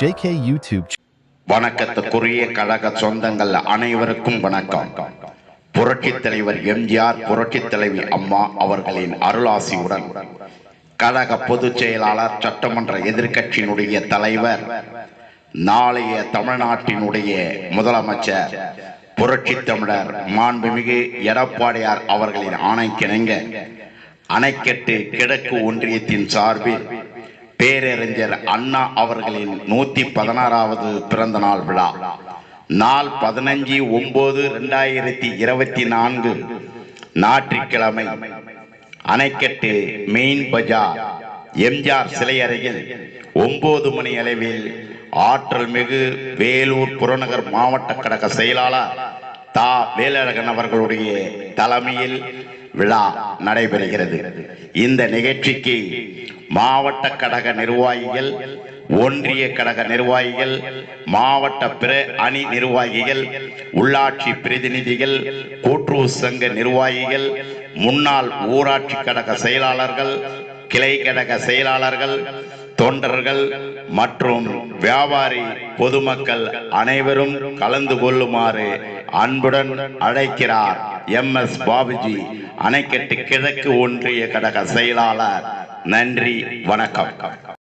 JK YouTube வணக்கத்துக்குரிய கழக சொந்தங்கள் அனைவருக்கும் வணக்கம். புரட்சி தலைவர் எம்ஜிஆர் புரட்சி தலைவி அம்மா அவர்களின் அருளாசியுடன் கழக பொதுச் செயலாளர் சட்டமன்ற எதிர்கட்சியினுடைய தலைவர் நாளைய தமிழ்நாட்டினுடைய முதலமைச்சர் புரட்சி தமிழர் மாண்புமிகு எடப்பாடியார் அவர்களின் ஆணைக்கிணங்க அணைக்கட்டு கிழக்கு ஒன்றியத்தின் சார்பில் பேரறிஞர் அண்ணா அவர்களின் நூத்தி பதினாறாவது பிறந்த நாள் விழா. நாள் பதினஞ்சு ஒன்பது ரெண்டாயிரத்தி இருபத்தி நான்கு ஞாயிற்றுக்கிழமை. அணைக்கட்டு மெயின் பஜார் எம்ஜிஆர் சிலை அருகில் ஒன்பது மணி அளவில் ஆற்றல் மிகு வேலூர் புறநகர் மாவட்ட கழக செயலாளர் தா. வேலழகன் அவர்களுடைய தலைமையில் விழா நடைபெறுகிறது. இந்த நிகழ்ச்சிக்கு மாவட்ட கழக நிர்வாகிகள் ஒன்றிய கழக நிர்வாகிகள் மாவட்ட பிற அணி நிர்வாகிகள் உள்ளாட்சி பிரதிநிதிகள் கூட்டுறவு சங்க நிர்வாகிகள் முன்னாள் ஊராட்சி கழக செயலாளர்கள் கிளை கடக செயலாளர்கள் தொண்டர்கள் மற்றும் வியாபாரி பொதுமக்கள் அனைவரும் கலந்து கொள்ளுமாறு அன்புடன் அழைக்கிறார் எம் எஸ் பாபுஜி அணைக்கட்டு கிழக்கு ஒன்றிய கழக செயலாளர். நன்றி வணக்கம்.